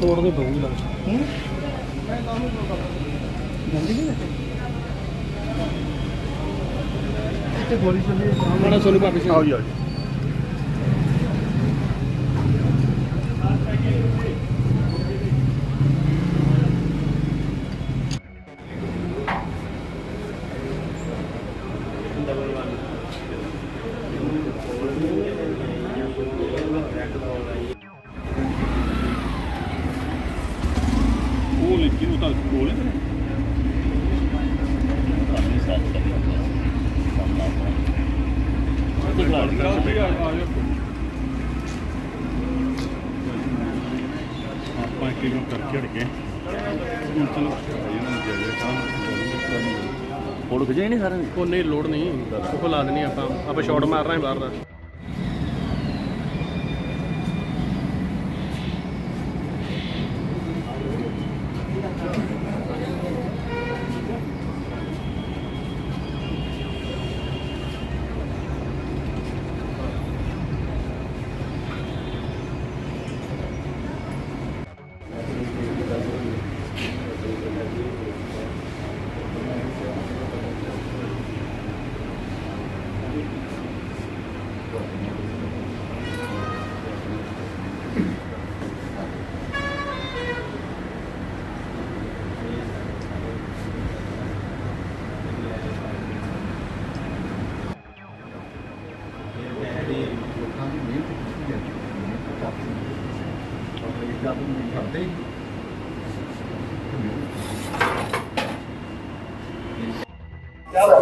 ਤੋੜ ਦੇ ਬਹੂ ਲੱਗ ਹੂੰ। ਤੇ ਗੋਲੀ ਚੱਲੀ। ਸਾਹਮਣੇ ਸੋਨੀ ਭਾਬੀ ਸੀ। ਆਓ ਜੀ ਆਓ ਜੀ। ਤਾਂ ਕੋਲ ਹੈ ਆਪਾਂ ਇੱਕ ਨੂੰ ਕਰਕੇ ਹਟ ਗਏ। ਹੁਣ ਚਲੋ। ਇਹਨਾਂ ਨੂੰ ਜਾਇਆ ਕੰਮ ਫੋਟੋ ਖਿਚੇ ਨਹੀਂ ਨਹੀਂ ਲੋੜ ਨਹੀਂ। ਉਹ ਲਾ ਦੇਣੀ ਆਪਾਂ। ਆਪਾਂ ਸ਼ਾਟ ਮਾਰ ਰਹੇ ਹਾਂ ਬਾਹਰ ਦਾ।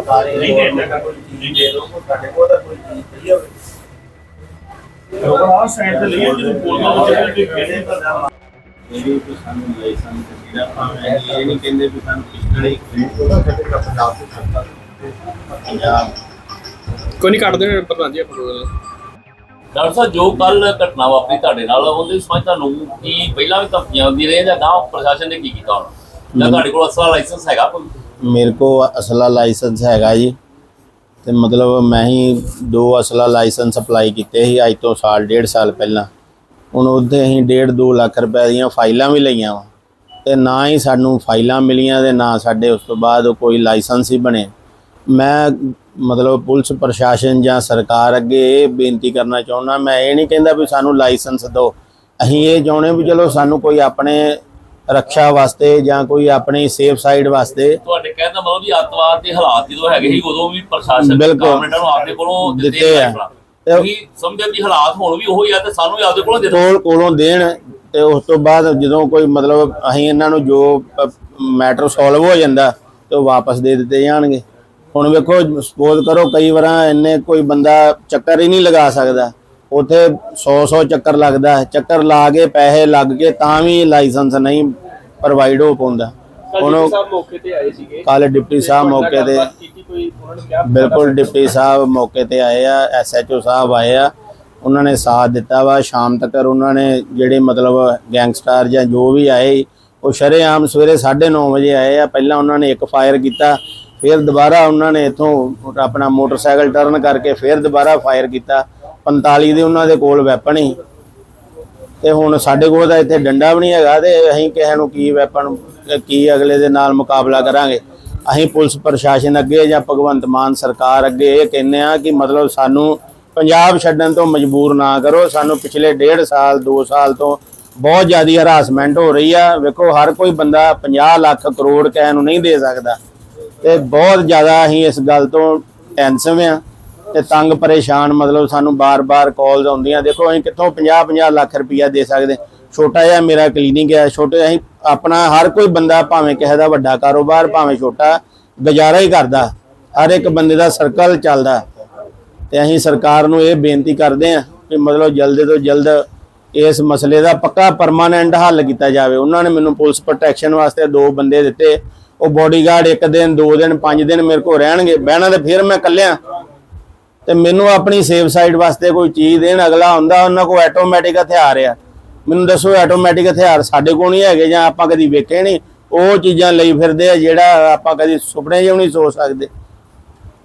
ਨਹੀਂ ਕੋਈ ਚੀਜ਼ ਦੇ ਦਿਓ ਸਾਡੇ ਕੋਲ ਤਾਂ ਕੋਈ ਚੀਜ਼ ਪਈ ਹੋਵੇ। ਆਹ ਸਾਈਡ ਤੇ ਲਈਏ ਜਦੋਂ ਬੋਲਣਾ ਹੋਵੇ ਤੇ ਕਿਹੜੇ ਇਹ ਵੀ ਕੋਈ ਸਾਨੂੰ ਲਾਇਸੈਂਸ ਜਿਹੜਾ ਭਾਵੇਂ ਇਹ ਨਹੀਂ ਕਹਿੰਦੇ ਵੀ ਸਾਨੂੰ ਪਿਸਟਲ ਹੀ ਉਹਦਾ ਸਾਡੇ ਦਾ ਪੰਜਾਬ ਤੋਂ ਕਰਤਾ ਪੰਜਾਬ ਕੋਈ ਨਹੀਂ ਕੱਢ ਦੇਣਾ ਪ੍ਰਧਾਨ ਜੀ ਆਪਾਂ ਨੂੰ। ਡਾਕਟਰ ਸਾਹਿਬ ਜੋ ਕੱਲ ਘਟਨਾ ਵਾਪਰੀ ਤੁਹਾਡੇ ਨਾਲ ਉਹਦੇ ਸਮਝ ਤੁਹਾਨੂੰ ਕੀ ਪਹਿਲਾਂ ਵੀ ਧਮਕੀਆਂ ਆਉਂਦੀਆਂ ਰਹੀਆਂ ਜਾਂ ਗਾਂਵ ਪ੍ਰਸ਼ਾਸਨ ਨੇ ਕੀ ਕੀਤਾ ਹੁਣ? ਜਾਂ ਤੁਹਾਡੇ ਕੋਲ ਅਸਲਾ ਲਾਇਸੈਂਸ ਹੈਗਾ ਕੋਈ? ਮੇਰੇ ਕੋ ਅਸਲਾ ਲਾਇਸੈਂਸ ਹੈਗਾ ਜੀ। ਤੇ ਮਤਲਬ ਮੈਂ ਹੀ ਦੋ ਅਸਲਾ ਲਾਇਸੈਂਸ ਅਪਲਾਈ ਕੀਤੇ ਸੀ ਅੱਜ ਤੋਂ ਸਾਲ, ਡੇਢ ਸਾਲ ਪਹਿਲਾਂ। ਹੁਣ ਉਹਦੇ ਅਸੀਂ ਡੇਢ 2 ਲੱਖ ਰੁਪਏ ਦੀਆਂ ਫਾਈਲਾਂ ਵੀ ਲਈਆਂ ਵਾ। ਤੇ ਨਾ ਹੀ ਸਾਨੂੰ ਫਾਈਲਾਂ ਮਿਲੀਆਂ ਤੇ ਨਾ ਸਾਡੇ ਉਸ ਤੋਂ ਬਾਅਦ ਕੋਈ ਲਾਇਸੈਂਸ ਹੀ ਬਣੇ। ਮੈਂ ਮਤਲਬ ਪੁਲਿਸ ਪ੍ਰਸ਼ਾਸਨ ਜਾਂ ਸਰਕਾਰ ਅੱਗੇ ਇਹ ਬੇਨਤੀ ਕਰਨਾ ਚਾਹੁੰਦਾ, ਮੈਂ ਇਹ ਨਹੀਂ ਕਹਿੰਦਾ ਵੀ ਸਾਨੂੰ ਲਾਇਸੈਂਸ ਦਿਓ। ਅਸੀਂ ਇਹ ਚਾਹੁੰਦੇ ਵੀ ਚਲੋ ਸਾਨੂੰ ਕੋਈ ਆਪਣੇ ਰੱਖਿਆ ਵਾਸਤੇ ਜਾਂ ਕੋਈ ਆਪਣੀ ਸੇਫ ਸਾਈਡ ਵਾਸਤੇ। ਤੁਹਾਡੇ ਕਹਿਣ ਦਾ ਮਤਲਬ ਵੀ ਅੱਤਵਾਦ ਦੇ ਹਾਲਾਤ ਜਦੋਂ ਹੈਗੇ ਸੀ ਉਦੋਂ ਵੀ ਪ੍ਰਸ਼ਾਸਨ। ਗਵਰਨਮੈਂਟ ਨੂੰ ਆਪਦੇ ਕੋਲੋਂ ਦਿੱਤੇ ਆ। ਤੁਸੀਂ ਸਮਝਦੇ ਵੀ ਹਾਲਾਤ ਹੁਣ ਵੀ ਉਹੀ ਆ ਤੇ ਸਾਨੂੰ ਵੀ ਆਪਦੇ ਕੋਲੋਂ ਦੇ ਕੋਲ ਕੋਲੋਂ ਦੇਣ ਤੇ ਉਸ ਤੋਂ ਬਾਅਦ ਜਦੋਂ ਕੋਈ ਮਤਲਬ ਅਸੀਂ ਇਹਨਾਂ ਨੂੰ ਜੋ ਮੈਟਰ ਸੋਲਵ ਹੋ ਜਾਂਦਾ ਤੇ ਉਹ ਵਾਪਸ ਦੇ ਦਿੱਤੇ ਜਾਣਗੇ। ਹੁਣ ਵੇਖੋ ਸਪੋਜ਼ ਕਰੋ ਕਈ ਵਾਰਾਂ ਇੰਨੇ ਕੋਈ ਬੰਦਾ ਚੱਕਰ ਹੀ ਨਹੀਂ ਲਗਾ ਸਕਦਾ। ਉਥੇ 100 100 ਚੱਕਰ ਲੱਗਦਾ ਹੈ। ਚੱਕਰ ਲਾ ਕੇ ਪੈਸੇ ਲੱਗ ਕੇ ਤਾਂ ਵੀ ਲਾਇਸੈਂਸ ਨਹੀਂ ਪ੍ਰੋਵਾਈਡ ਹੋ ਪਾਉਂਦਾ। ਹੁਣ ਕੱਲ ਸਾਹਿਬ ਮੌਕੇ ਤੇ ਆਏ ਸੀਗੇ। ਕੱਲ ਡਿਪਟੀ ਸਾਹਿਬ ਮੌਕੇ ਤੇ ਉਹਨਾਂ ਬਿਲਕੁਲ ਡਿਪਟੀ ਸਾਹਿਬ ਮੌਕੇ ਤੇ ਆਏ ਆ ਐਸਐਚਓ ਸਾਹਿਬ ਆਏ ਆ। ਉਹਨਾਂ ਨੇ ਸਾਥ ਦਿੱਤਾ ਵਾ। ਸ਼ਾਮ ਤੱਕ ਉਹਨਾਂ ਨੇ ਜਿਹੜੇ ਮਤਲਬ ਗੈਂਗਸਟਰ ਜਾਂ ਜੋ ਵੀ ਆਏ ਉਹ ਸ਼ਰੇਆਮ ਸਵੇਰੇ 9:30 ਵਜੇ ਆਏ ਆ। ਪਹਿਲਾਂ ਉਹਨਾਂ ਨੇ ਇੱਕ ਫਾਇਰ ਕੀਤਾ ਫਿਰ ਦੁਬਾਰਾ ਉਹਨਾਂ ਨੇ ਇਥੋਂ ਆਪਣਾ ਮੋਟਰਸਾਈਕਲ ਟਰਨ ਕਰਕੇ ਫਿਰ ਦੁਬਾਰਾ ਫਾਇਰ ਕੀਤਾ। 45 ਦੇ ਉਹਨਾਂ ਦੇ ਕੋਲ ਵੈਪਨ ਹੀ ਤੇ ਹੁਣ ਸਾਡੇ ਕੋਲ ਤਾਂ ਇੱਥੇ ਡੰਡਾ ਵੀ ਨਹੀਂ ਹੈਗਾ ਤੇ ਅਸੀਂ ਕਿਸੇ ਨੂੰ ਕੀ ਵੈਪਨ ਕੀ ਅਗਲੇ ਦੇ ਨਾਲ ਮੁਕਾਬਲਾ ਕਰਾਂਗੇ। ਅਸੀਂ ਪੁਲਿਸ ਪ੍ਰਸ਼ਾਸਨ ਅੱਗੇ ਜਾਂ ਭਗਵੰਤ ਮਾਨ ਸਰਕਾਰ ਅੱਗੇ ਇਹ ਕਹਿੰਦੇ ਆ ਕਿ ਮਤਲਬ ਸਾਨੂੰ ਪੰਜਾਬ ਛੱਡਣ ਤੋਂ ਮਜਬੂਰ ਨਾ ਕਰੋ। ਸਾਨੂੰ ਪਿਛਲੇ ਡੇਢ ਸਾਲ 2 ਸਾਲ ਤੋਂ ਬਹੁਤ ਜ਼ਿਆਦਾ ਹਰਾਸਮੈਂਟ ਹੋ ਰਹੀ ਆ। ਵੇਖੋ, ਹਰ ਕੋਈ ਬੰਦਾ 50 ਲੱਖ ਕਰੋੜ ਕਹਿ ਨੂੰ ਨਹੀਂ ਦੇ ਸਕਦਾ। ਤੇ ਬਹੁਤ ਜ਼ਿਆਦਾ ਅਸੀਂ ਇਸ ਗੱਲ ਤੋਂ ਟੈਨਸ਼ਨ ਆ ਤੇ ਤੰਗ ਪਰੇਸ਼ਾਨ, ਮਤਲਬ ਸਾਨੂੰ ਬਾਰ-ਬਾਰ ਕਾਲਸ ਆਉਂਦੀਆਂ। ਦੇਖੋ, ਅਸੀਂ ਕਿੱਥੋਂ 50-50 ਲੱਖ ਰੁਪਇਆ ਦੇ ਸਕਦੇ? ਛੋਟਾ ਜਿਹਾ ਮੇਰਾ ਕਲੀਨਿਕ ਹੈ, ਛੋਟੇ ਅਸੀਂ ਆਪਣਾ ਹਰ ਕੋਈ ਬੰਦਾ ਭਾਵੇਂ ਕਿਸੇ ਦਾ ਵੱਡਾ ਕਾਰੋਬਾਰ, ਭਾਵੇਂ ਛੋਟਾ, ਗੁਜ਼ਾਰਾ ਹੀ ਕਰਦਾ। ਹਰ ਇੱਕ ਬੰਦੇ ਦਾ ਸਰਕਲ ਚੱਲਦਾ। ਤੇ ਅਸੀਂ ਸਰਕਾਰ ਨੂੰ ਇਹ ਬੇਨਤੀ ਕਰਦੇ ਹਾਂ ਕਿ ਮਤਲਬ ਜਲਦ ਤੋਂ ਜਲਦ ਇਸ ਮਸਲੇ ਦਾ ਪੱਕਾ ਪਰਮਾਨੈਂਟ ਹੱਲ ਕੀਤਾ ਜਾਵੇ। ਉਹਨਾਂ ਨੇ ਮੈਨੂੰ ਪੁਲਿਸ ਪ੍ਰੋਟੈਕਸ਼ਨ ਵਾਸਤੇ ਦੋ ਬੰਦੇ ਦਿੱਤੇ। ਉਹ ਬੋਡੀਗਾਰਡ ਇੱਕ ਦਿਨ, ਦੋ ਦਿਨ, ਪੰਜ ਦਿਨ ਮੇਰੇ ਕੋਲ ਰਹਿਣਗੇ। ਬਹਿਣਾ ਤੇ ਫਿਰ ਮੈਂ ਕੱਲਿਆਂ ਤੇ ਮੈਨੂੰ ਆਪਣੀ ਸੇਫ ਸਾਈਡ ਵਾਸਤੇ ਕੋਈ ਚੀਜ਼ ਦੇਣ, ਅਗਲਾ ਹੁੰਦਾ ਉਹਨਾਂ ਕੋਲ ਆਟੋਮੈਟਿਕ ਹਥਿਆਰ ਆ। ਮੈਨੂੰ ਦੱਸੋ ਆਟੋਮੈਟਿਕ ਹਥਿਆਰ ਸਾਡੇ ਕੋਲ ਨਹੀਂ ਹੈਗੇ ਜਾਂ ਆਪਾਂ ਕਦੀ ਵੇਖੇ ਨਹੀਂ। ਉਹ ਚੀਜ਼ਾਂ ਲਈ ਫਿਰਦੇ ਆ ਜਿਹੜਾ ਆਪਾਂ ਕਦੀ ਸੁਪਨੇ ਜਿਉਂ ਨਹੀਂ ਸੋਚ ਸਕਦੇ।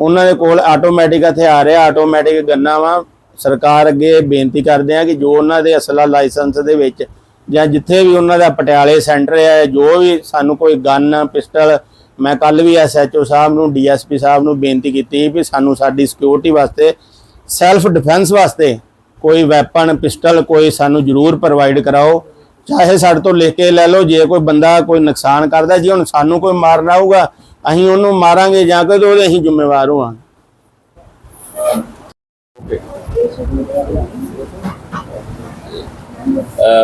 ਉਹਨਾਂ ਦੇ ਕੋਲ ਆਟੋਮੈਟਿਕ ਹਥਿਆਰ ਆ ਆਟੋਮੈਟਿਕ ਗੰਨਾ ਵਾ। ਸਰਕਾਰ ਅੱਗੇ ਬੇਨਤੀ ਕਰਦੇ ਆ ਕਿ ਜੋ ਉਹਨਾਂ ਦੇ ਅਸਲਾ ਲਾਇਸੈਂਸ ਦੇ ਵਿੱਚ ਜਾਂ ਜਿੱਥੇ ਵੀ ਉਹਨਾਂ ਦਾ ਪਟਿਆਲੇ ਸੈਂਟਰ ਹੈ ਜੋ ਵੀ ਸਾਨੂੰ ਕੋਈ ਗਨ, ਪਿਸਟਲ ਮੈਂ ਕੱਲ ਵੀ ਐਸਐਚਓ ਸਾਹਿਬ ਨੂੰ, ਡੀਐਸਪੀ ਸਾਹਿਬ ਨੂੰ ਬੇਨਤੀ ਕੀਤੀ ਵੀ ਸਾਨੂੰ ਸਾਡੀ ਸਿਕਿਉਰਿਟੀ ਵਾਸਤੇ ਸੈਲਫ ਡਿਫੈਂਸ ਵਾਸਤੇ ਕੋਈ ਵੈਪਨ ਪਿਸਟਲ ਕੋਈ ਸਾਨੂੰ ਜ਼ਰੂਰ ਪ੍ਰੋਵਾਈਡ ਕਰਾਓ। ਚਾਹੇ ਸਾਡੇ ਤੋਂ ਲਿਖ ਕੇ ਲੈ ਲਓ, ਜੇ ਕੋਈ ਬੰਦਾ ਕੋਈ ਨੁਕਸਾਨ ਕਰਦਾ, ਜੇ ਹੁਣ ਸਾਨੂੰ ਕੋਈ ਮਾਰਨਾ ਹੋਊਗਾ, ਅਸੀਂ ਉਹਨੂੰ ਮਾਰਾਂਗੇ ਜਾਂ ਕੋਈ ਉਹਦੇ ਅਸੀਂ ਜ਼ਿੰਮੇਵਾਰ ਹੋਵਾਂਗੇ।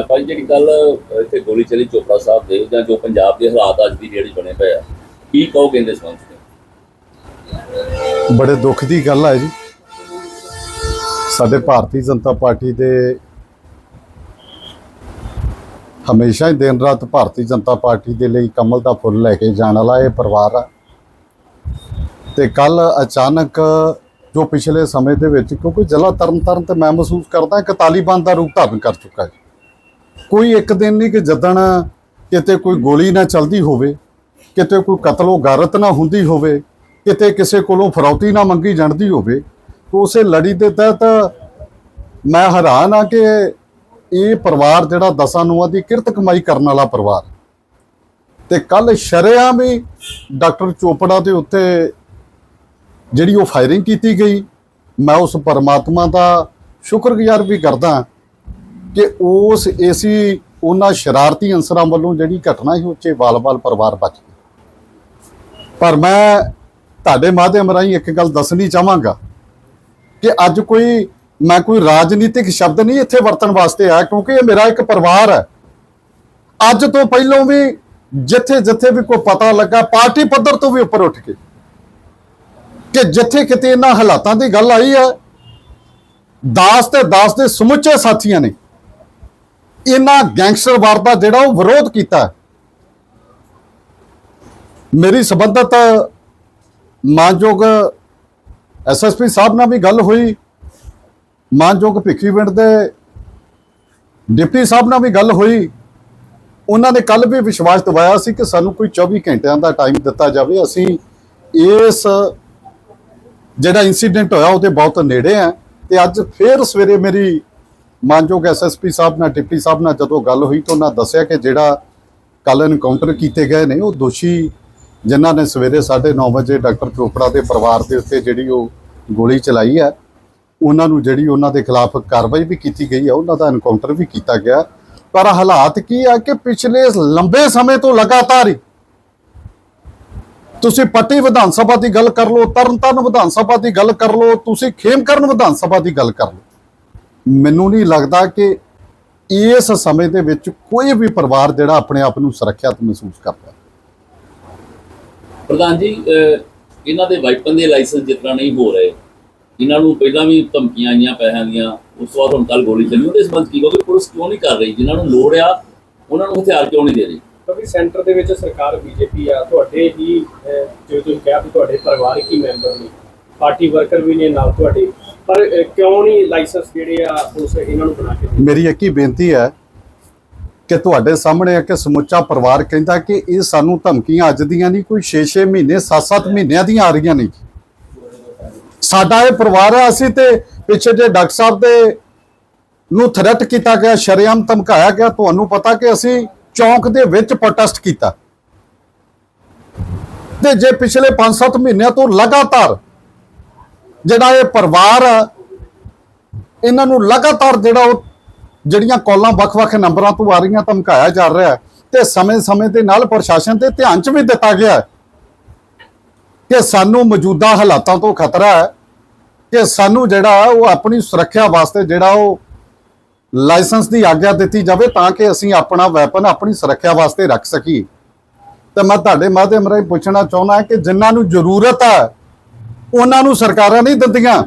ਭਾਈ ਜਿਹੜੀ ਕੱਲ ਇੱਥੇ ਗੋਲੀ ਚੱਲੀ ਚੋਪੜਾ ਸਾਹਿਬ ਦੇ, ਜਾਂ ਜੋ ਪੰਜਾਬ ਦੇ ਹਾਲਾਤ ਅੱਜ ਦੀ ਜਿਹੜੀ ਬਣੇ ਪਏ ਆ ਕੀ ਕਹੋ ਕਹਿੰਦੇ ਸੰਬੰਧ ਵਿੱਚ ਬੜੇ ਦੁੱਖ ਦੀ ਗੱਲ ਹੈ ਜੀ। ਸਾਡੇ ਭਾਰਤੀ ਜਨਤਾ ਪਾਰਟੀ ਦੇ ਹਮੇਸ਼ਾ ਹੀ ਦਿਨ ਰਾਤ ਭਾਰਤੀ ਜਨਤਾ ਪਾਰਟੀ ਦੇ ਲਈ ਕਮਲ ਦਾ ਫੁੱਲ ਲੈ ਕੇ ਜਾਣ ਵਾਲਾ ਇਹ ਪਰਿਵਾਰ ਆ। ਤੇ ਕੱਲ ਅਚਾਨਕ ਜੋ ਪਿਛਲੇ ਸਮੇਂ ਦੇ ਵਿੱਚ, ਕਿਉਂਕਿ ਜ਼ਿਲ੍ਹਾ ਤਰਨਤਾਰਨ ਤੇ ਮੈਂ ਮਹਿਸੂਸ ਕਰਦਾ ਕਿ ਤਾਲਿਬਾਨ ਦਾ ਰੂਪ ਧਾਰਨ ਕਰ ਚੁੱਕਾ ਹੈ ਕੋਈ ਇੱਕ ਦਿਨ ਨਹੀਂ ਕਿ ਜਦਣ ਕਿਤੇ ਕੋਈ ਗੋਲੀ ਨਾ ਚੱਲਦੀ ਹੋਵੇ ਕਿਤੇ ਕੋਈ ਕਤਲੋ ਗਾਰਤ ਨਾ ਹੁੰਦੀ ਹੋਵੇ, ਕਿਤੇ ਕਿਸੇ ਕੋਲੋਂ ਫਰੌਤੀ ਨਾ ਮੰਗੀ ਜਾਂਦੀ ਹੋਵੇ, ਤਾਂ ਉਸੇ ਲੜੀ ਦੇ ਤਹਿਤ ਮੈਂ ਹੈਰਾਨ ਆ ਕਿ ਇਹ ਪਰਿਵਾਰ ਜਿਹੜਾ ਦਸਾਂ ਨੂੰਹਾਂ ਦੀ ਕਿਰਤ ਕਮਾਈ ਕਰਨ ਵਾਲਾ ਪਰਿਵਾਰ ਤੇ ਕੱਲ ਸ਼ਰੇਆਮ ਵੀ ਡਾਕਟਰ ਚੋਪੜਾ ਦੇ ਉੱਤੇ ਜਿਹੜੀ ਉਹ ਫਾਇਰਿੰਗ ਕੀਤੀ ਗਈ, ਮੈਂ ਉਸ ਪਰਮਾਤਮਾ ਦਾ ਸ਼ੁਕਰਗੁਜ਼ਾਰ ਵੀ ਕਰਦਾ ਕਿ ਉਸ ਏਸੀ ਉਹਨਾਂ ਸ਼ਰਾਰਤੀ ਅੰਸਰਾਂ ਵੱਲੋਂ ਜਿਹੜੀ ਘਟਨਾ ਸੀ ਉੱਚੇ ਵਾਲ-ਵਾਲ ਪਰਿਵਾਰ ਬਚ ਪਰ ਮੈਂ ਤੁਹਾਡੇ ਮਾਧਿਅਮ ਰਾਹੀਂ ਇੱਕ ਗੱਲ ਦੱਸਣੀ ਚਾਹਾਂਗਾ ਕਿ ਅੱਜ ਕੋਈ, ਮੈਂ ਕੋਈ ਰਾਜਨੀਤਿਕ ਸ਼ਬਦ ਨਹੀਂ ਇੱਥੇ ਵਰਤਣ ਵਾਸਤੇ ਆਇਆ, ਕਿਉਂਕਿ ਇਹ ਮੇਰਾ ਇੱਕ ਪਰਿਵਾਰ ਹੈ। ਅੱਜ ਤੋਂ ਪਹਿਲਾਂ ਵੀ ਜਿੱਥੇ ਜਿੱਥੇ ਵੀ ਕੋਈ ਪਤਾ ਲੱਗਾ, ਪਾਰਟੀ ਪੱਧਰ ਤੋਂ ਵੀ ਉੱਪਰ ਉੱਠ ਕੇ ਕਿ ਜਿੱਥੇ ਕਿਤੇ ਇਹਨਾਂ ਹਾਲਾਤਾਂ ਦੀ ਗੱਲ ਆਈ ਹੈ, ਦਾਸ ਤੇ ਦਾਸ ਦੇ ਸਮੁੱਚੇ ਸਾਥੀਆਂ ਨੇ ਇਹਨਾਂ ਗੈਂਗਸਟਰ ਵਾਰ ਦਾ ਜਿਹੜਾ ਉਹ ਵਿਰੋਧ ਕੀਤਾ ਮੇਰੀ ਸੰਬੰਧਤ ਮਾਨਯੋਗ ਐਸਐਸਪੀ ਸਾਹਿਬ ਨਾਲ ਵੀ ਗੱਲ ਹੋਈ। ਮਾਨਯੋਗ ਭਿੱਖੀਵਿੰਡ ਦੇ ਡਿਪਟੀ ਸਾਹਿਬ ਨਾਲ ਵੀ ਗੱਲ ਹੋਈ। ਉਹਨਾਂ ਨੇ ਕੱਲ ਵੀ ਵਿਸ਼ਵਾਸ ਦਿਵਾਇਆ ਸੀ ਕਿ ਸਾਨੂੰ ਕੋਈ 24 ਘੰਟਿਆਂ ਦਾ ਟਾਈਮ ਦਿੱਤਾ ਜਾਵੇ। ਅਸੀਂ ਇਸ ਜਿਹੜਾ ਇਨਸੀਡੈਂਟ ਹੋਇਆ ਉਹਦੇ ਬਹੁਤ ਨੇੜੇ ਆ ਤੇ ਅੱਜ ਫੇਰ ਸਵੇਰੇ ਮੇਰੀ ਮਾਨਯੋਗ ਐਸਐਸਪੀ ਸਾਹਿਬ ਨਾਲ, ਡਿਪਟੀ ਸਾਹਿਬ ਨਾਲ ਜਦੋਂ ਗੱਲ ਹੋਈ ਤਾਂ ਉਹਨਾਂ ਦੱਸਿਆ ਕਿ ਜਿਹੜਾ ਕੱਲ ਐਨਕਾਊਂਟਰ ਕੀਤੇ ਗਏ ਨੇ, ਉਹ ਦੋਸ਼ੀ ਜਿਨ੍ਹਾਂ ਨੇ ਸਵੇਰੇ 9:30 ਵਜੇ ਡਾਕਟਰ ਚੋਪੜਾ ਦੇ ਪਰਿਵਾਰ ਦੇ ਉੱਤੇ ਜਿਹੜੀ ਉਹ ਗੋਲੀ ਚਲਾਈ ਹੈ, ਉਹਨਾਂ ਨੂੰ ਜਿਹੜੀ ਉਹਨਾਂ ਦੇ ਖਿਲਾਫ ਕਾਰਵਾਈ ਵੀ ਕੀਤੀ ਗਈ ਹੈ, ਉਹਨਾਂ ਦਾ ਐਨਕਾਊਂਟਰ ਵੀ ਕੀਤਾ ਗਿਆ ਪਰ ਹਾਲਾਤ ਕੀ ਆ ਕਿ ਪਿਛਲੇ ਲੰਬੇ ਸਮੇਂ ਤੋਂ ਲਗਾਤਾਰ ਹੀ ਤੁਸੀਂ ਪੱਟੀ ਵਿਧਾਨ ਸਭਾ ਦੀ ਗੱਲ ਕਰ ਲਓ, ਤਰਨਤਾਰਨ ਵਿਧਾਨ ਸਭਾ ਦੀ ਗੱਲ ਕਰ ਲਓ, ਤੁਸੀਂ ਖੇਮਕਰਨ ਵਿਧਾਨ ਸਭਾ ਦੀ ਗੱਲ ਕਰ ਲਓ। ਮੈਨੂੰ ਨਹੀਂ ਲੱਗਦਾ ਕਿ ਇਸ ਸਮੇਂ ਦੇ ਵਿੱਚ ਕੋਈ ਵੀ ਪਰਿਵਾਰ ਜਿਹੜਾ ਆਪਣੇ ਆਪ ਨੂੰ ਸੁਰੱਖਿਅਤ ਮਹਿਸੂਸ ਕਰਦਾ। ਪ੍ਰਧਾਨ ਜੀ ਇਹਨਾਂ ਦੇ ਵਾਈਪਨ ਦੇ ਲਾਇਸੈਂਸ ਜਿਸ ਤਰ੍ਹਾਂ ਨਹੀਂ ਹੋ ਰਹੇ ਇਹਨਾਂ ਨੂੰ ਪਹਿਲਾਂ ਵੀ ਧਮਕੀਆਂ ਆਈਆਂ ਪੈਸਿਆਂ ਦੀਆਂ ਉਸ ਤੋਂ ਬਾਅਦ ਹੁਣ ਕੱਲ ਗੋਲੀ ਚੱਲੀ ਉਹਦੇ ਸੰਬੰਧ ਕੀ ਕਿਉਂਕਿ ਪੁਲਿਸ ਕਿਉਂ ਨਹੀਂ ਕਰ ਰਹੀ? ਜਿਨ੍ਹਾਂ ਨੂੰ ਲੋੜ ਆ ਉਹਨਾਂ ਨੂੰ ਹਥਿਆਰ ਕਿਉਂ ਨਹੀਂ ਦੇ ਰਹੀ? ਕਿਉਂਕਿ ਸੈਂਟਰ ਦੇ ਵਿੱਚ ਸਰਕਾਰ ਬੀਜੇਪੀ ਆ ਤੁਹਾਡੇ ਹੀ ਜਿਵੇਂ ਤੁਸੀਂ ਕਿਹਾ ਵੀ ਤੁਹਾਡੇ ਪਰਿਵਾਰਕ ਹੀ ਮੈਂਬਰ ਨੇ ਪਾਰਟੀ ਵਰਕਰ ਵੀ ਨੇ ਨਾਲ ਤੁਹਾਡੇ ਪਰ ਕਿਉਂ ਨਹੀਂ ਲਾਇਸੈਂਸ ਜਿਹੜੇ ਆ ਉਸ ਇਹਨਾਂ ਨੂੰ ਬਣਾ ਕੇ ਮੇਰੀ ਇੱਕ ਹੀ ਬੇਨਤੀ ਹੈ ਕਿ ਤੁਹਾਡੇ ਸਾਹਮਣੇ ਹੈ ਕਿ ਸਮੁੱਚਾ ਪਰਿਵਾਰ ਕਹਿੰਦਾ ਕਿ ਇਹ ਸਾਨੂੰ ਧਮਕੀਆਂ ਅੱਜ ਦੀਆਂ ਨਹੀਂ, ਕੋਈ 6-6 ਮਹੀਨੇ 7-7 ਮਹੀਨਿਆਂ ਦੀਆਂ ਆ ਰਹੀਆਂ ਨੇ ਸਾਡਾ ਇਹ ਪਰਿਵਾਰ ਆ, ਅਸੀਂ ਤੇ ਪਿੱਛੇ ਜੇ ਡਾਕਟਰ ਸਾਹਿਬ ਦੇ ਨੂੰ ਥ੍ਰੈਟ ਕੀਤਾ ਗਿਆ, ਸ਼ਰੇਆਮ ਧਮਕਾਇਆ ਗਿਆ, ਤੁਹਾਨੂੰ ਪਤਾ ਕਿ ਅਸੀਂ ਚੌਂਕ ਦੇ ਵਿੱਚ ਪ੍ਰੋਟੈਸਟ ਕੀਤਾ। ਤੇ ਜੇ ਪਿਛਲੇ 5-7 ਮਹੀਨਿਆਂ ਤੋਂ ਲਗਾਤਾਰ ਜਿਹੜਾ ਇਹ ਪਰਿਵਾਰ ਆ, ਇਹਨਾਂ ਨੂੰ ਲਗਾਤਾਰ ਜਿਹੜਾ ਉਹ ਜਿਹੜੀਆਂ ਕਾਲਾਂ ਵੱਖ-ਵੱਖ ਨੰਬਰਾਂ ਤੋਂ ਆ ਰਹੀਆਂ ਧਮਕਾਇਆ ਜਾ ਰਿਹਾ ਹੈ ਤੇ ਸਮੇਂ-ਸਮੇਂ ਦੇ ਨਾਲ ਪ੍ਰਸ਼ਾਸਨ ਤੇ ਧਿਆਨ ਚ ਵੀ ਦਿੱਤਾ ਗਿਆ ਕਿ ਸਾਨੂੰ ਮੌਜੂਦਾ ਹਾਲਾਤਾਂ ਤੋਂ ਖਤਰਾ ਹੈ ਕਿ ਸਾਨੂੰ ਜਿਹੜਾ ਉਹ ਆਪਣੀ ਸੁਰੱਖਿਆ ਵਾਸਤੇ ਜਿਹੜਾ ਉਹ ਲਾਇਸੈਂਸ ਦੀ ਆਗਿਆ ਦਿੱਤੀ ਜਾਵੇ ਤਾਂ ਕਿ ਅਸੀਂ ਆਪਣਾ ਵੈਪਨ ਆਪਣੀ ਸੁਰੱਖਿਆ ਵਾਸਤੇ ਰੱਖ ਸਕੀਏ। ਤੇ ਮੈਂ ਤੁਹਾਡੇ ਮਾਧਿਅਮ ਰਾਹੀਂ ਪੁੱਛਣਾ ਚਾਹੁੰਦਾ ਕਿ ਜਿਨ੍ਹਾਂ ਨੂੰ ਜ਼ਰੂਰਤ ਹੈ, ਉਹਨਾਂ ਨੂੰ ਸਰਕਾਰਾਂ ਨਹੀਂ ਦਿੰਦੀਆਂ?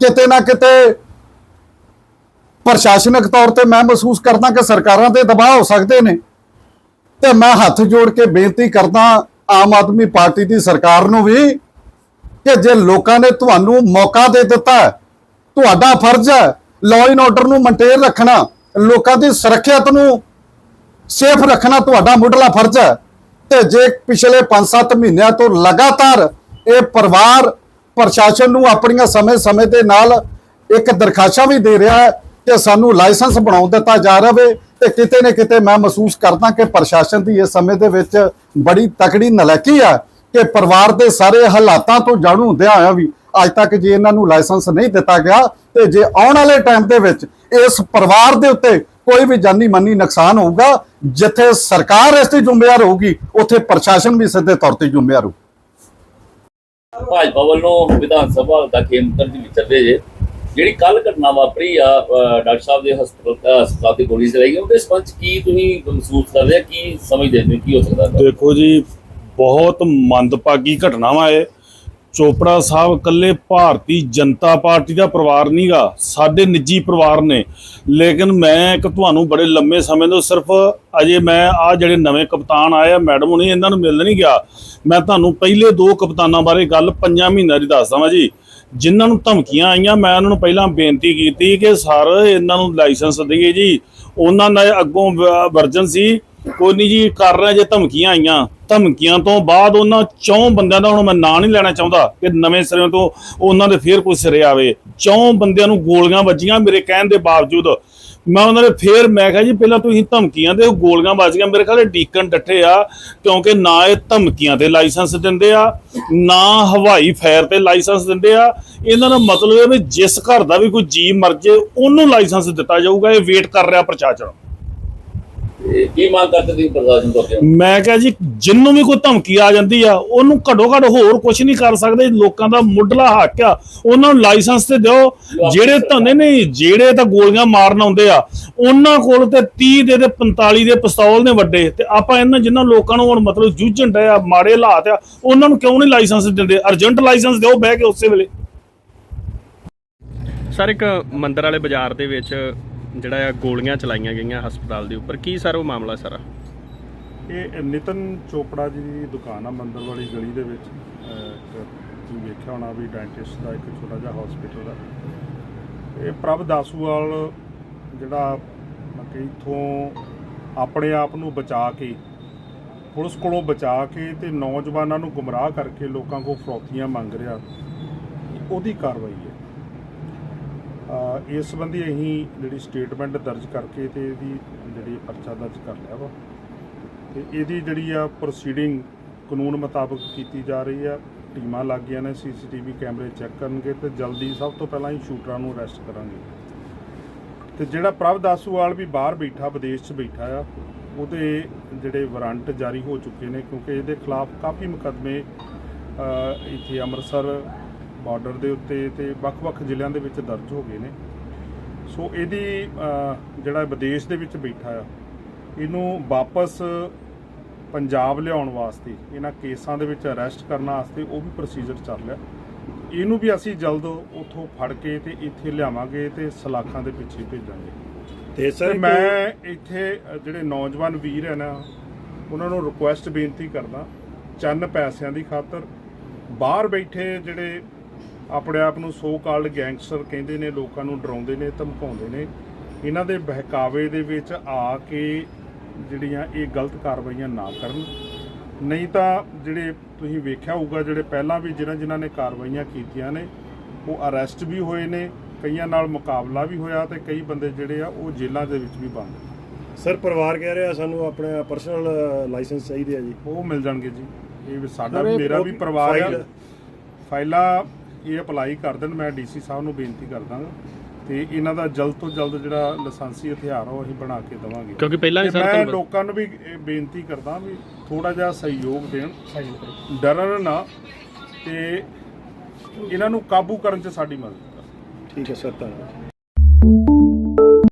ਕਿਤੇ ਨਾ ਕਿਤੇ ਪ੍ਰਸ਼ਾਸਨਿਕ ਤੌਰ ਤੇ ਮੈਂ ਮਹਿਸੂਸ ਕਰਦਾ ਕਿ ਸਰਕਾਰਾਂ ਤੇ ਦਬਾਅ ਹੋ ਸਕਦੇ ਨੇ। ਤੇ ਮੈਂ ਹੱਥ ਜੋੜ ਕੇ ਬੇਨਤੀ ਕਰਦਾ ਆਮ ਆਦਮੀ ਪਾਰਟੀ ਦੀ ਸਰਕਾਰ ਨੂੰ ਵੀ ਕਿ ਜੇ ਲੋਕਾਂ ਨੇ ਤੁਹਾਨੂੰ ਮੌਕਾ ਦੇ ਦਿੱਤਾ ਤੁਹਾਡਾ ਫਰਜ਼ ਹੈ ਲਾਅ ਐਂਡ ਆਰਡਰ ਨੂੰ ਮੇਨਟੇਨ ਰੱਖਣਾ, ਲੋਕਾਂ ਦੀ ਸੁਰੱਖਿਅਤ ਨੂੰ ਸੇਫ ਰੱਖਣਾ ਤੁਹਾਡਾ ਮੁੱਢਲਾ ਫਰਜ਼ ਹੈ। ਤੇ ਜੇ ਪਿਛਲੇ 5-7 ਮਹੀਨਿਆਂ ਤੋਂ ਲਗਾਤਾਰ ਇਹ ਪਰਿਵਾਰ ਪ੍ਰਸ਼ਾਸਨ ਨੂੰ ਆਪਣੀਆਂ ਸਮੇਂ-ਸਮੇਂ ਦੇ ਨਾਲ ਇੱਕ ਦਰਖਾਸ਼ਾਂ ਵੀ ਦੇ ਰਿਹਾ ਹੈ ਕਿ ਸਾਨੂੰ ਲਾਇਸੈਂਸ ਬਣਾਉਣ ਦਿੱਤਾ ਜਾ ਰਵੇ ਤੇ ਕਿਤੇ ਨਾ ਕਿਤੇ ਮੈਂ ਮਹਿਸੂਸ ਕਰਦਾ ਕਿ ਪ੍ਰਸ਼ਾਸਨ ਦੀ ਇਸ ਸਮੇਂ ਦੇ ਵਿੱਚ ਬੜੀ ਤਕੜੀ ਨਲਾਇਕੀ ਆ ਕਿ ਪਰਿਵਾਰ ਦੇ ਸਾਰੇ ਹਾਲਾਤਾਂ ਤੋਂ ਜਾਣੂ ਹੁੰਦਿਆਂ ਹੋਇਆ ਵੀ ਅੱਜ ਤੱਕ ਜੇ ਇਹਨਾਂ ਨੂੰ ਲਾਇਸੈਂਸ ਨਹੀਂ ਦਿੱਤਾ ਗਿਆ ਤੇ ਜੇ ਆਉਣ ਵਾਲੇ ਟਾਈਮ ਦੇ ਵਿੱਚ ਇਸ ਪਰਿਵਾਰ ਦੇ ਉੱਤੇ ਕੋਈ ਵੀ ਜਾਨੀ ਮਾਨੀ ਨੁਕਸਾਨ ਹੋਊਗਾ, ਜਿੱਥੇ ਸਰਕਾਰ ਇਸ ਤੇ ਜ਼ਿੰਮੇਵਾਰ ਹੋਊਗੀ, ਉੱਥੇ ਪ੍ਰਸ਼ਾਸਨ ਵੀ ਸਿੱਧੇ ਤੌਰ ਤੇ ਜ਼ਿੰਮੇਵਾਰ ਹੋਊ। ਭਾਜਪਾ ਵੱਲੋਂ ਵਿਧਾਨ ਸਭਾ ਦਾ ਕੇਂਦਰ ਦੀ ਵਿਚਰਦੇ ਜੇ। ਜਿਹੜੀ ਕੱਲ ਘਟਨਾ ਵਾਪਰੀ ਆ ਡਾਕਟਰ ਸਾਹਿਬ ਦੇ ਹਸਪਤਾਲ ਹਸਪਤਾਲ ਦੀ ਗੋਲੀ ਚਲਾਈ ਗਈ, ਉਹਦੇ ਸੰਬੰਧ ਕੀ ਤੁਸੀਂ ਮਹਿਸੂਸ ਕਰਦੇ ਆ? ਕੀ ਸਮਝਦੇ ਹੋ? ਕੀ ਹੋ ਸਕਦਾ ਦੇਖੋ ਜੀ, ਬਹੁਤ ਮੰਦਭਾਗੀ ਘਟਨਾਵਾਂ ਹੈ ਚੋਪੜਾ ਸਾਹਿਬ ਇਕੱਲੇ ਭਾਰਤੀ ਜਨਤਾ ਪਾਰਟੀ ਦਾ ਪਰਿਵਾਰ ਨਹੀਂਗਾ ਸਾਡੇ ਨਿੱਜੀ ਪਰਿਵਾਰ ਨੇ। ਲੇਕਿਨ ਮੈਂ ਇੱਕ ਤੁਹਾਨੂੰ ਬੜੇ ਲੰਮੇ ਸਮੇਂ ਤੋਂ ਸਿਰਫ ਅਜੇ ਮੈਂ ਆ ਜਿਹੜੇ ਨਵੇਂ ਕਪਤਾਨ ਆਏ ਆ, ਮੈਡਮ ਹੁਣੀ ਇਹਨਾਂ ਨੂੰ ਮਿਲ ਨਹੀਂ ਗਿਆ। ਮੈਂ ਤੁਹਾਨੂੰ ਪਹਿਲੇ ਦੋ ਕਪਤਾਨਾਂ ਬਾਰੇ ਗੱਲ ਪੰਜਾਂ ਮਹੀਨਿਆਂ ਦੀ ਦੱਸਦਾ ਵਾਂ ਜੀ। ਜਿਨ੍ਹਾਂ ਨੂੰ ਧਮਕੀਆਂ ਆਈਆਂ, ਮੈਂ ਉਹਨਾਂ ਨੂੰ ਪਹਿਲਾਂ ਬੇਨਤੀ ਕੀਤੀ ਕਿ ਸਰ, ਇਹਨਾਂ ਨੂੰ ਲਾਇਸੈਂਸ ਦਈਏ ਜੀ। ਉਹਨਾਂ ਦਾ ਅੱਗੋਂ ਵਰਜਨ ਸੀ। ਕੋਈ ਨਹੀਂ ਜੀ, ਕਰ ਰਿਹਾ ਜੇ ਧਮਕੀਆਂ ਆਈਆਂ। ਧਮਕੀਆਂ ਤੋਂ ਬਾਅਦ ਉਹਨਾਂ ਚੌਂ ਬੰਦਿਆਂ ਦਾ ਹੁਣ ਮੈਂ ਨਾਂ ਨਹੀਂ ਲੈਣਾ ਚਾਹੁੰਦਾ ਕਿ ਨਵੇਂ ਸਿਰੇ ਤੋਂ ਉਹਨਾਂ ਦੇ ਫੇਰ ਕੋਈ ਸਿਰੇ ਆਵੇ। ਚੌਂ ਬੰਦਿਆਂ ਨੂੰ ਗੋਲੀਆਂ ਵੱਜੀਆਂ ਮੇਰੇ ਕਹਿਣ ਦੇ ਬਾਵਜੂਦ। ਮੈਂ ਉਹਨਾਂ ਦੇ ਫੇਰ ਮੈਂ ਕਿਹਾ ਜੀ, ਪਹਿਲਾਂ ਤੁਸੀਂ ਧਮਕੀਆਂ ਦੇ ਗੋਲੀਆਂ ਵੱਜੀਆਂ ਮੇਰੇ ਖਿਆਲ ਡੀਕਨ ਡੱਠੇ ਆ, ਕਿਉਂਕਿ ਨਾ ਇਹ ਧਮਕੀਆਂ ਤੇ ਲਾਇਸੈਂਸ ਦਿੰਦੇ ਆ, ਨਾ ਹਵਾਈ ਫਾਇਰ ਤੇ ਲਾਇਸੈਂਸ ਦਿੰਦੇ ਆ। ਇਹਨਾਂ ਦਾ ਮਤਲਬ ਇਹ ਵੀ ਜਿਸ ਘਰ ਦਾ ਵੀ ਕੋਈ ਜੀ ਮਰ ਜੇ, ਉਹਨੂੰ ਲਾਇਸੈਂਸ ਦਿੱਤਾ ਜਾਊਗਾ, ਇਹ ਵੇਟ ਕਰ ਰਿਹਾ ਪ੍ਰਸ਼ਾਸਨ। ਤੇ ਕੀ ਮੰਗ ਕਰਦੇ ਤੁਸੀਂ ਪ੍ਰਸ਼ਾਸਨ ਤੋਂ ਅੱਗੇ? ਮੈਂ ਕਿਹਾ ਜੀ ਜਿੰਨੂੰ ਵੀ ਕੋਈ ਧਮਕੀ ਆ ਜਾਂਦੀ ਆ ਉਹਨੂੰ ਘੱਟੋ ਘੱਟ ਹੋਰ ਕੁਝ ਨਹੀਂ ਕਰ ਸਕਦੇ। ਲੋਕਾਂ ਦਾ ਮੁੱਢਲਾ ਹੱਕ ਆ ਉਹਨਾਂ ਨੂੰ ਲਾਇਸੈਂਸ ਤੇ ਦਿਓ। ਜਿਹੜੇ ਧੰਨੇ ਨਹੀਂ ਜਿਹੜੇ ਤਾਂ ਗੋਲੀਆਂ ਮਾਰਨ ਆਉਂਦੇ ਆ ਉਹਨਾਂ ਕੋਲ ਤੇ 30 ਦੇ ਤੇ 45 ਦੇ ਪਿਸਤੌਲ ਨੇ ਵੱਡੇ। ਤੇ ਆਪਾਂ ਇਹਨਾਂ ਜਿਨ੍ਹਾਂ ਲੋਕਾਂ ਨੂੰ ਹੁਣ ਮਤਲਬ ਜੂਝਣ ਡਏ ਆ ਮਾੜੇ ਹਾਲਾਤ ਆ ਉਹਨਾਂ ਨੂੰ ਕਿਉਂ ਨਹੀਂ ਲਾਇਸੈਂਸ ਦਿੰਦੇ? ਅਰਜੈਂਟ ਲਾਇਸੈਂਸ ਦਿਓ ਬਹਿ ਕੇ ਉਸੇ ਵੇਲੇ। ਸਰ ਇੱਕ ਮੰਦਰ ਵਾਲੇ ਬਾਜ਼ਾਰ ਦੇ ਵਿੱਚ ਜਿਹੜਾ ਆ ਗੋਲੀਆਂ ਚਲਾਈਆਂ ਗਈਆਂ ਹਸਪਤਾਲ ਦੇ ਉੱਪਰ। ਕੀ ਸਰ ਉਹ ਮਾਮਲਾ ਸਾਰਾ? ਇਹ ਨਿਤਨ ਚੋਪੜਾ ਜੀ ਦੀ ਦੁਕਾਨ ਆ ਮੰਦਰ ਵਾਲੀ ਗਲੀ ਦੇ ਵਿੱਚ। ਅਹ ਤੁਸੀਂ ਵੇਖਿਆ ਹੋਣਾ ਵੀ ਡੈਂਟਿਸਟ ਦਾ ਇੱਕ ਛੋਟਾ ਜਿਹਾ ਹਸਪੀਟਲ ਆ। ਇਹ ਪ੍ਰਭ ਦਾਸੂਵਾਲ ਜਿਹੜਾ ਮਤਲਬ ਕਿ ਇੱਥੋਂ ਆਪਣੇ ਆਪ ਨੂੰ ਬਚਾ ਕੇ, ਪੁਲਿਸ ਕੋਲੋਂ ਬਚਾ ਕੇ ਤੇ ਨੌਜਵਾਨਾਂ ਨੂੰ ਗੁੰਮਰਾਹ ਕਰਕੇ ਲੋਕਾਂ ਕੋਲ ਫਰੌਤੀਆਂ ਮੰਗ ਰਿਹਾ, ਉਹਦੀ ਕਾਰਵਾਈ ਹੈ। ਇਸ ਸੰਬੰਧੀ ਅਸੀਂ ਜਿਹੜੀ ਸਟੇਟਮੈਂਟ ਦਰਜ ਕਰਕੇ ਤੇ ਇਹਦੀ ਜਿਹੜੀ ਪਰਚਾ ਦਰਜ ਕਰ ਲਿਆ ਵਾ। ਤੇ ਇਹਦੀ ਜਿਹੜੀ ਆ ਪ੍ਰੋਸੀਡਿੰਗ ਕਾਨੂੰਨ ਮੁਤਾਬਕ ਕੀਤੀ ਜਾ ਰਹੀ ਆ। ਟੀਮਾਂ ਲੱਗ ਗਈਆਂ ਨੇ, ਸੀਸੀਟੀਵੀ ਕੈਮਰੇ ਚੈੱਕ ਕਰਨਗੇ ਤੇ ਜਲਦੀ ਸਭ ਤੋਂ ਪਹਿਲਾਂ ਹੀ ਸ਼ੂਟਰਾਂ ਨੂੰ ਅਰੈਸਟ ਕਰਾਂਗੇ। ਤੇ ਜਿਹੜਾ ਪ੍ਰਭ ਦਾਸੂਵਾਲ ਵੀ ਬਾਹਰ ਬੈਠਾ, ਵਿਦੇਸ਼ 'ਚ ਬੈਠਾ ਆ, ਉਹਦੇ ਜਿਹੜੇ ਵਾਰੰਟ ਜਾਰੀ ਹੋ ਚੁੱਕੇ ਨੇ ਕਿਉਂਕਿ ਇਹਦੇ ਖਿਲਾਫ ਕਾਫੀ ਮੁਕੱਦਮੇ ਇੱਥੇ ਅੰਮ੍ਰਿਤਸਰ ਬਾਰਡਰ ਦੇ ਉੱਤੇ ਤੇ ਵੱਖ-ਵੱਖ ਜ਼ਿਲ੍ਹਿਆਂ ਦੇ ਵਿੱਚ ਦਰਜ ਹੋ ਗਏ ਨੇ। ਸੋ ਇਹਦੀ ਜਿਹੜਾ ਵਿਦੇਸ਼ ਦੇ ਵਿੱਚ ਬੈਠਾ ਆ ਇਹਨੂੰ ਵਾਪਸ ਪੰਜਾਬ ਲਿਆਉਣ ਵਾਸਤੇ ਇਹਨਾਂ ਕੇਸਾਂ ਦੇ ਵਿੱਚ ਅਰੈਸਟ ਕਰਨ ਵਾਸਤੇ ਉਹ ਵੀ ਪ੍ਰੋਸੀਜਰ ਚੱਲ ਰਿਹਾ। ਇਹਨੂੰ ਵੀ ਅਸੀਂ ਜਲਦ ਉੱਥੋਂ ਫੜ ਕੇ ਤੇ ਇੱਥੇ ਲਿਆਵਾਂਗੇ ਤੇ ਸਲਾਖਾਂ ਦੇ ਪਿੱਛੇ ਭੇਜਾਂਗੇ। ਤੇ ਤੇ ਮੈਂ ਇੱਥੇ ਜਿਹੜੇ ਨੌਜਵਾਨ ਵੀਰ ਹੈ ਨਾ ਉਹਨਾਂ ਨੂੰ ਰਿਕੁਐਸਟ ਬੇਨਤੀ ਕਰਦਾ ਚੰਨ ਪੈਸਿਆਂ ਦੀ ਖਾਤਰ ਬਾਹਰ ਬੈਠੇ ਜਿਹੜੇ ਆਪਣੇ ਆਪ ਨੂੰ ਸੋ ਕਾਲਡ ਗੈਂਗਸਟਰ ਕਹਿੰਦੇ ਨੇ ਲੋਕਾਂ ਨੂੰ ਡਰਾਉਂਦੇ ਨੇ ਧਮਕਾਉਂਦੇ ਨੇ। ਇਹਨਾਂ ਦੇ ਬਹਿਕਾਵੇ ਦੇ ਵਿੱਚ ਆ ਕੇ ਜਿਹੜੀਆਂ ਇਹ ਗਲਤ ਕਾਰਵਾਈਆਂ ਨਾ ਕਰਨ। ਨਹੀਂ ਤਾਂ ਜਿਹੜੇ ਤੁਸੀਂ ਵੇਖਿਆ ਹੋਊਗਾ ਜਿਹੜੇ ਪਹਿਲਾਂ ਵੀ ਜਿਨ੍ਹਾਂ ਜਿਨ੍ਹਾਂ ਨੇ ਕਾਰਵਾਈਆਂ ਕੀਤੀਆਂ ਨੇ ਉਹ ਅਰੈਸਟ ਵੀ ਹੋਏ ਨੇ ਕਈਆਂ ਨਾਲ ਮੁਕਾਬਲਾ ਵੀ ਹੋਇਆ ਤੇ ਕਈ ਬੰਦੇ ਜਿਹੜੇ ਆ ਉਹ ਜੇਲ੍ਹਾਂ ਦੇ ਵਿੱਚ ਵੀ ਬੰਦ। ਸਰ ਪਰਿਵਾਰ ਕਹਿ ਰਿਹਾ ਸਾਨੂੰ ਆਪਣੇ ਪਰਸਨਲ ਲਾਇਸੈਂਸ ਚਾਹੀਦੇ ਆ ਜੀ। ਉਹ ਮਿਲ ਜਾਣਗੇ ਜੀ। ਇਹ ਸਾਡਾ ਮੇਰਾ ਵੀ ਪਰਿਵਾਰ ਆ। ਫਾਈਲਾਂ ਇਹ ਅਪਲਾਈ ਕਰ ਦੇਣ ਮੈਂ ਡੀਸੀ ਸਾਹਿਬ ਨੂੰ ਬੇਨਤੀ ਕਰਦਾ ਤੇ ਇਹਨਾਂ ਦਾ ਜਲਦ ਤੋਂ ਜਲਦ ਜਿਹੜਾ ਲਾਇਸੈਂਸੀ ਹਥਿਆਰ ਆ ਉਹ ਅਸੀਂ ਬਣਾ ਕੇ ਦੇਵਾਂਗੇ। ਕਿਉਂਕਿ ਪਹਿਲਾਂ ਵੀ ਤੇ ਸਰ ਮੈਂ ਤੁਹਾਨੂੰ ਲੋਕਾਂ ਨੂੰ ਵੀ ਇਹ ਬੇਨਤੀ ਕਰਦਾ ਵੀ ਥੋੜਾ ਜਿਹਾ ਸਹਿਯੋਗ ਦੇਣ। ਡਰਨ ਨਾ ਤੇ ਇਹਨਾਂ ਨੂੰ ਕਾਬੂ ਕਰਨ 'ਚ ਸਾਡੀ ਮਦਦ ਕਰਨ ਠੀਕ ਹੈ ਸਰ ਧੰਨਵਾਦ।